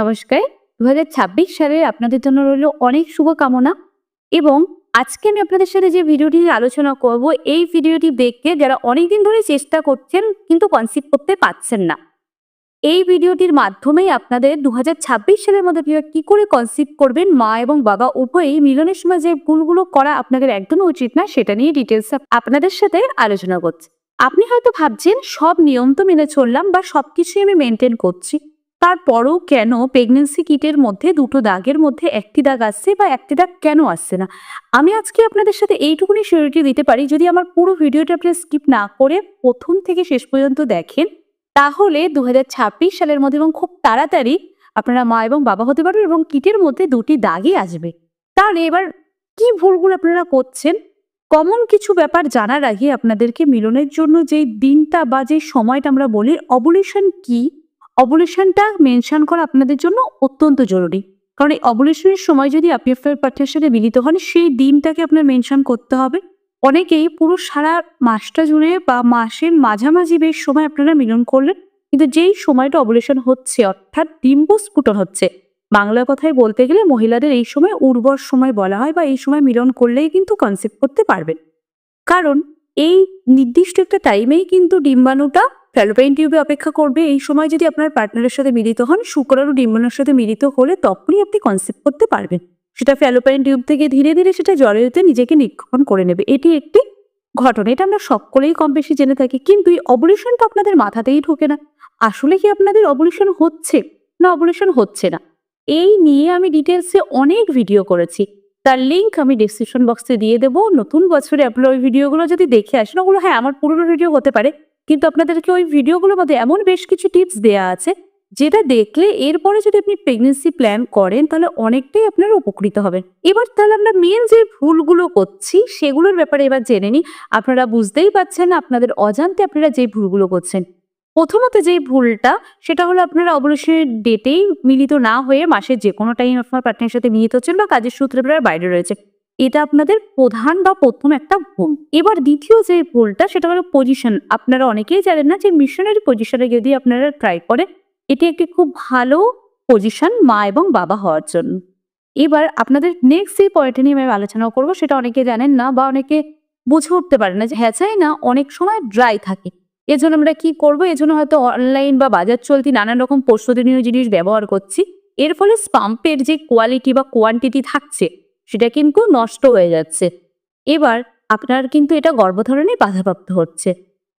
নমস্কার। দু হাজার ছাব্বিশ সালে আপনাদের জন্য রইল অনেক শুভকামনা এবং আজকে আমি আপনাদের সাথে যে ভিডিওটি আলোচনা করব, এই ভিডিওটি দেখে যারা অনেকদিন ধরে চেষ্টা করছেন কিন্তু কনসিভ করতে পারছেন না। এই ভিডিওটির মাধ্যমেই আপনাদের দু হাজার ছাব্বিশ সালের মধ্যে কীভাবে কি করে কনসিভ করবেন মা এবং বাবা উভয়ই মিলনের সময় যে ভুলগুলো করা আপনাদের একদমই উচিত না, সেটা নিয়ে ডিটেলস আপনাদের সাথে আলোচনা করছি। আপনি হয়তো ভাবছেন সব নিয়ম তো মেনে চললাম বা সবকিছুই আমি মেনটেন করছি। তারপরও কেন প্রেগনেন্সি কিটের মধ্যে দুটো দাগের মধ্যে একটি দাগ আসছে বা একটি দাগ কেন আসছে না? আমি আজকে আপনাদের সাথে এইটুকুনি সিওরিটি দিতে পারি। যদি আমার পুরো ভিডিওটা আপনি স্কিপ না করে প্রথম থেকে শেষ পর্যন্ত দেখেন, তাহলে দু হাজার ছাব্বিশ সালের মধ্যে এবং খুব তাড়াতাড়ি আপনারা মা এবং বাবা হতে পারবেন এবং কিটের মধ্যে দুটি দাগই আসবে। তাহলে এবার কি ভুলগুলো আপনারা করছেন? কমন কিছু ব্যাপার জানার আগে আপনাদেরকে মিলনের জন্য যে দিনটা বা যে সময়টা আমরা বলি অবলিউশন কি? অবলিউশনটা মেনশন করা আপনাদের জন্য অত্যন্ত জরুরি। কারণ এই অবলিউশনের সময় যদি আপনি আপনার পার্টনারের সাথে মিলিত হন, সেই ডিমটাকে আপনার মেনশন করতে হবে। অনেকেই পুরো সারা মাসটা জুড়ে বা মাসের মাঝামাঝি বেশ সময় আপনারা মিলন করলেন, কিন্তু যেই সময়টা অবলেশন হচ্ছে, অর্থাৎ ডিম্বস্ফুটন হচ্ছে, বাংলা কথায় বলতে গেলে মহিলাদের এই সময় উর্বর সময় বলা হয় বা এই সময় মিলন করলেই কিন্তু কনসেপ্ট করতে পারবেন। কারণ এই নির্দিষ্ট একটা টাইমেই কিন্তু ডিম্বাণুটা ফ্যালোপাইন টিউবে অপেক্ষা করবে। এই সময় যদি আপনার পার্টনারের সাথে মিলিত হন শুক্রাণু ডিম্বাণুর সাথে মিলিত হলে তখনই আপনি কনসেপ্ট করতে পারবেন। সেটা ফ্যালোপাইন টিউব থেকে ধীরে ধীরে সেটা জরায়ুতে নিজেকে নিক্ষণ করে নেবে। এটি একটি ঘটনা। এটা আমরা সকলেই কম বেশি জেনে থাকি। কিন্তু এই অবলিউশন তো আপনাদের মাথাতেই ঢোকে না। আসলে কি আপনাদের অবলিউশন হচ্ছে? না অবলিউশন হচ্ছে না। এই নিয়ে আমি ডিটেলসে অনেক ভিডিও করেছি। তার লিঙ্ক আমি ডিসক্রিপশন বক্সে দিয়ে দেবো। নতুন বছরে আপনারা ওই ভিডিওগুলো যদি দেখে আসেন, ওগুলো হ্যাঁ আমার পুরনো ভিডিও হতে পারে। কিন্তু আপনাদেরকে ওই ভিডিওগুলোর মধ্যে এমন বেশ কিছু টিপস দেওয়া আছে, যেটা দেখলে এরপরে যদি আপনি প্রেগনেন্সি প্ল্যান করেন, তাহলে অনেকটাই আপনারা উপকৃত হবেন। এবার তাহলে আমরা মেন যে ভুলগুলো করছি, সেগুলোর ব্যাপারে এবার জেনে নিই। আপনারা বুঝতেই পারছেন, আপনাদের অজান্তে আপনারা যে ভুলগুলো করছেন। প্রথমত যে ভুলটা, সেটা হলো আপনারা অবশ্যই ডেটেই মিলিত না হয়ে মাসের যে কোনো টাইম আপনার পার্টনারের সাথে মিলিত হচ্ছেন বা কাজের সূত্রে আপনারা বাইরে রয়েছে। এটা আপনাদের প্রধান বা প্রথম একটা ভুল। এবার দ্বিতীয় যে ভুলটা, সেটা হলো পজিশন আপনারা অনেকেই জানেন না যে মিশনারি পজিশনে যদি আপনারা ট্রাই করেন, এটি একটি খুব ভালো পজিশন মা এবং বাবা হওয়ার জন্য। এবার আপনাদের নেক্সট যে পয়েন্টে নিয়ে আমি আলোচনা করব, সেটা অনেকে জানেন না বা অনেকে বুঝে উঠতে পারে না যে হ্যাঁ চাই না, অনেক সময় ড্রাই থাকে। এজন্য আমরা কি করব? এজন্য হয়তো অনলাইন বা বাজার চলতি নানান রকম প্রস্তুতিনীয় জিনিস ব্যবহার করছি। এর ফলে স্পাম্পের যে কোয়ালিটি বা কোয়ান্টিটি থাকছে, সেটা কিন্তু নষ্ট হয়ে যাচ্ছে। এবার আপনার কিন্তু এটা গর্ভধারণে বাধাপ্রাপ্ত হচ্ছে।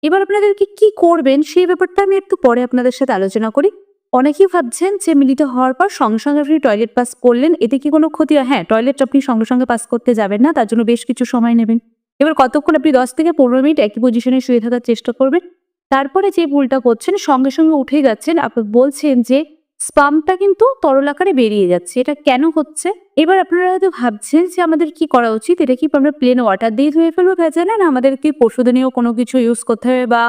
এবার আপনাদেরকে কি করবেন, সেই ব্যাপারটা আমি একটু পরে আপনাদের সাথে আলোচনা করি। অনেকেই ভাবছেন যে মিলিত হওয়ার পর সঙ্গে সঙ্গে আপনি টয়লেট পাস করলেন, এতে কি কোনো ক্ষতি হয়? হ্যাঁ টয়লেট আপনি সঙ্গে সঙ্গে পাস করতে যাবেন না, তার জন্য বেশ কিছু সময় নেবেন। এবার কতক্ষণ আপনি দশ থেকে পনেরো মিনিট একই পজিশনে শুয়ে থাকার চেষ্টা করবেন? তারপরে যে ভুলটা করছেন, সঙ্গে সঙ্গে উঠে যাচ্ছেন। আপনি বলছেন যে, স্পামটা কিন্তু তরল আকারে বেরিয়ে যাচ্ছে। এটা কেন হচ্ছে? এবার আপনারা হয়তো ভাবছেন যে, আমাদের কি করা উচিত? এটা কি আমরা প্লেন ওয়াটার দিয়ে ধুয়ে ফেলব ভেজালে না আমাদের কি পশুদিনীয় কোনো কিছু ইউজ করতে হবে বা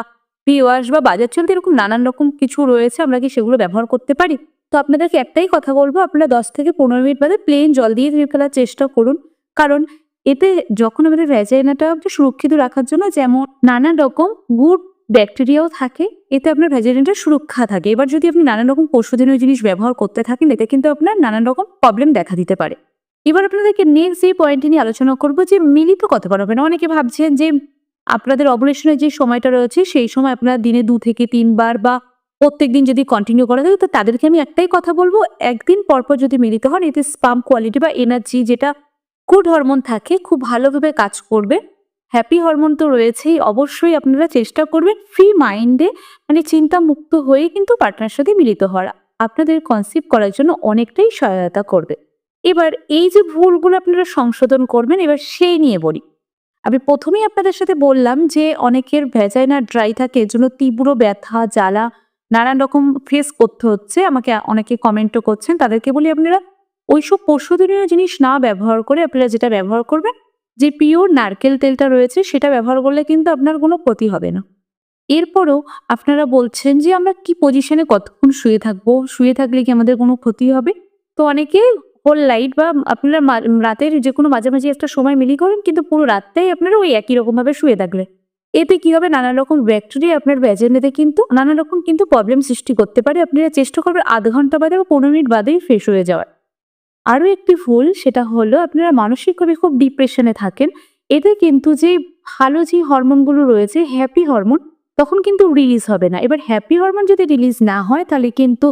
পি ওয়াশ বা বাজার চলতে এরকম নানান রকম কিছু রয়েছে, আমরা কি সেগুলো ব্যবহার করতে পারি? তো আপনাদেরকে একটাই কথা বলব, আপনারা দশ থেকে পনেরো মিনিট বাদে প্লেন জল দিয়ে ধুয়ে ফেলার চেষ্টা করুন। কারণ এতে যখন আমাদের ভ্যাজাইনাটা সুরক্ষিত রাখার জন্য যেমন নানান রকম গুড ব্যাকটেরিয়াও থাকে, এতে আপনার ভ্যাজাইনাটা সুরক্ষা থাকে। এবার যদি আপনি নানান রকম পশুদিনীয় জিনিস ব্যবহার করতে থাকেন, এতে কিন্তু আপনার নানান রকম প্রবলেম দেখা দিতে পারে। এবার আপনাদেরকে নেক্সট যে পয়েন্টটি নিয়ে আলোচনা করব যে মিলিত কত পারবেন অনেকে ভাবছেন যে আপনাদের অবলেশনের যে সময়টা রয়েছে, সেই সময় আপনারা দিনে দু থেকে তিনবার বা প্রত্যেক দিন যদি কন্টিনিউ করা যায়, তো তাদেরকে আমি একটাই কথা বলব, একদিন পরপর যদি মিলিত হন, এতে স্পাম কোয়ালিটি বা এনার্জি যেটা গুড হরমোন থাকে, খুব ভালোভাবে কাজ করবে। হ্যাপি হরমোন তো রয়েছেই, অবশ্যই আপনারা চেষ্টা করবেন ফ্রি মাইন্ডে মানে চিন্তা মুক্ত হয়ে কিন্তু পার্টনার সাথে মিলিত হওয়ার। আপনাদের কনসিভ করার জন্য অনেকটাই সহায়তা করবে। এবার এই যে ভুলগুলো আপনারা সংশোধন করবেন, এবার সেই নিয়ে বলি। আমি প্রথমেই আপনাদের সাথে বললাম যে অনেকের ভেজাইনা ড্রাই থাকে, এর জন্য তীব্র ব্যথা, জ্বালা, নানান রকম ফেস করতে হচ্ছে। আমাকে অনেকে কমেন্টও করছেন। তাদেরকে বলি আপনারা ওইসব পশুদিনীয় জিনিস না ব্যবহার করে আপনারা যেটা ব্যবহার করবেন যে পিওর নারকেল তেলটা রয়েছে সেটা ব্যবহার করলে কিন্তু আপনার কোনো ক্ষতি হবে না। এরপরও আপনারা বলছেন যে আমরা কি পজিশনে কতক্ষণ শুয়ে থাকব? শুয়ে থাকলে কি আমাদের কোনো ক্ষতি হবে? তো অনেকে হোল লাইট বা আপনারা রাতের যে কোনো মাঝামাঝি একটা সময় মিলি করেন, কিন্তু পুরো রাতটাই আপনারা ওই একই রকমভাবে শুয়ে থাকলে। এতে কি হবে? নানা রকম ব্যাকটেরিয়া আপনার ভ্যাজেনাতে কিন্তু, নানা রকম কিন্তু প্রবলেম সৃষ্টি করতে পারে। আপনারা চেষ্টা করবেন আধ ঘণ্টা বাদে বা পনেরো মিনিট বাদেই ফ্রেশ হয়ে যাওয়ার। আরও একটি ভুল, সেটা হলো আপনারা মানসিকভাবে খুব ডিপ্রেশনে থাকেন। এতে কিন্তু যে ভালো যে হরমোনগুলো রয়েছে হ্যাপি হরমোন তখন কিন্তু রিলিজ হবে না। এবার হ্যাপি হরমোন যদি রিলিজ না হয়, তাহলে কিন্তু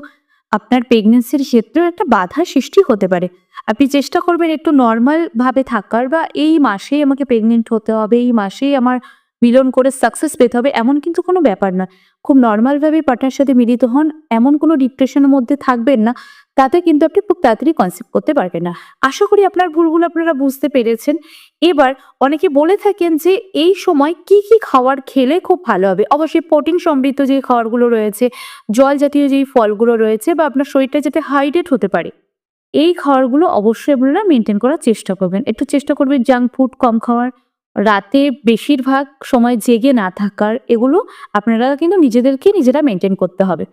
আপনার প্রেগনেন্সির ক্ষেত্রেও একটা বাধা সৃষ্টি হতে পারে। আপনি চেষ্টা করবেন একটু নর্মালভাবে থাকার বা এই মাসেই আমাকে প্রেগনেন্ট হতে হবে, এই মাসেই আমার মিলন করে সাকসেস পেতে হবে, এমন কিন্তু কোনো ব্যাপার না। খুব নর্মালভাবে পার্টনার সাথে মিলিত হন, এমন কোনো ডিপ্রেশনের মধ্যে থাকবেন না, তাতে কিন্তু আপনি খুব তাড়াতাড়ি কনসেপ্ট করতে পারবেন না। আশা করি আপনার ভুলগুলো আপনারা বুঝতে পেরেছেন। এবার অনেকে বলে থাকেন যে, এই সময় কি কি খাবার খেলে খুব ভালো হবে? অবশ্যই প্রোটিন সমৃদ্ধ যে খাবারগুলো রয়েছে, জল জাতীয় যেই ফলগুলো রয়েছে বা আপনার শরীরটা যাতে হাইড্রেট হতে পারে, এই খাবারগুলো অবশ্যই আপনারা মেনটেন করার চেষ্টা করবেন। একটু চেষ্টা করবেন জাঙ্ক ফুড কম খাওয়ার। রাতে বেশিরভাগ সময় জেগে না থাকার এগুলো আপনারা কিন্তু নিজেদেরকে নিজেরা মেনটেন করতে হবে।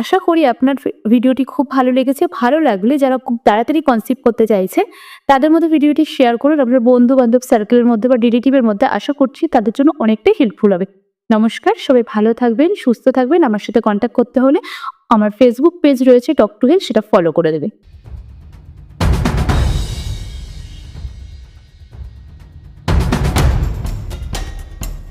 আশা করি আপনার ভিডিওটি খুব ভালো লেগেছে। ভালো লাগলে যারা খুব তাড়াতাড়ি কনসিভ করতে চাইছে, তাদের মধ্যে ভিডিওটি শেয়ার করুন। আপনার বন্ধু বান্ধব সার্কেলের মধ্যে বা রিলেটিভের মধ্যে আশা করছি তাদের জন্য অনেকটাই হেল্পফুল হবে। নমস্কার, সবাই ভালো থাকবেন, সুস্থ থাকবেন। আমার সাথে কন্ট্যাক্ট করতে হলে আমার ফেসবুক পেজ রয়েছে টক টু হেলথ সেটা ফলো করে দেবে।